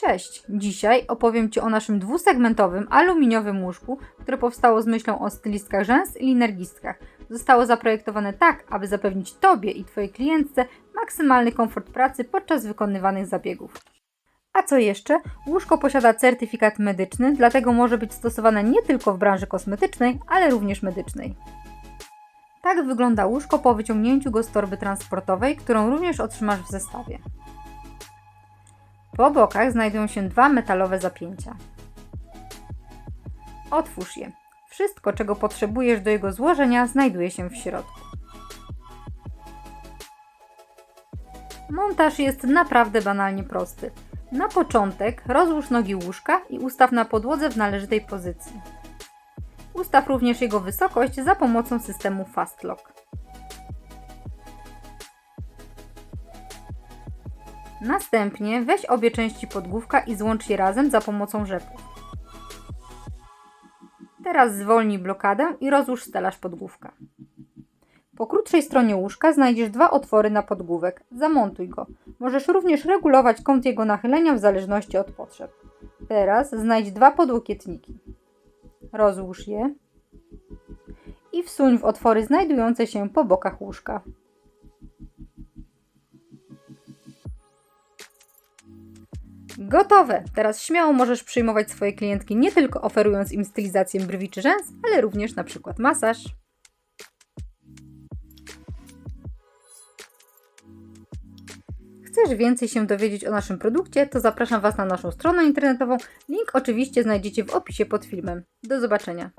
Cześć! Dzisiaj opowiem Ci o naszym dwusegmentowym aluminiowym łóżku, które powstało z myślą o stylistkach rzęs i linergistkach. Zostało zaprojektowane tak, aby zapewnić Tobie i Twojej klientce maksymalny komfort pracy podczas wykonywanych zabiegów. A co jeszcze? Łóżko posiada certyfikat medyczny, dlatego może być stosowane nie tylko w branży kosmetycznej, ale również medycznej. Tak wygląda łóżko po wyciągnięciu go z torby transportowej, którą również otrzymasz w zestawie. Po bokach znajdują się dwa metalowe zapięcia. Otwórz je. Wszystko, czego potrzebujesz do jego złożenia, znajduje się w środku. Montaż jest naprawdę banalnie prosty. Na początek rozłóż nogi łóżka i ustaw na podłodze w należytej pozycji. Ustaw również jego wysokość za pomocą systemu Fast Następnie weź obie części podgłówka i złącz je razem za pomocą rzepów. Teraz zwolnij blokadę i rozłóż stelaż podgłówka. Po krótszej stronie łóżka znajdziesz dwa otwory na podgłówek. Zamontuj go. Możesz również regulować kąt jego nachylenia w zależności od potrzeb. Teraz znajdź dwa podłokietniki. Rozłóż je i wsuń w otwory znajdujące się po bokach łóżka. Gotowe! Teraz śmiało możesz przyjmować swoje klientki nie tylko oferując im stylizację brwi czy rzęs, ale również na przykład masaż. Chcesz więcej się dowiedzieć o naszym produkcie, to zapraszam Was na naszą stronę internetową. Link oczywiście znajdziecie w opisie pod filmem. Do zobaczenia.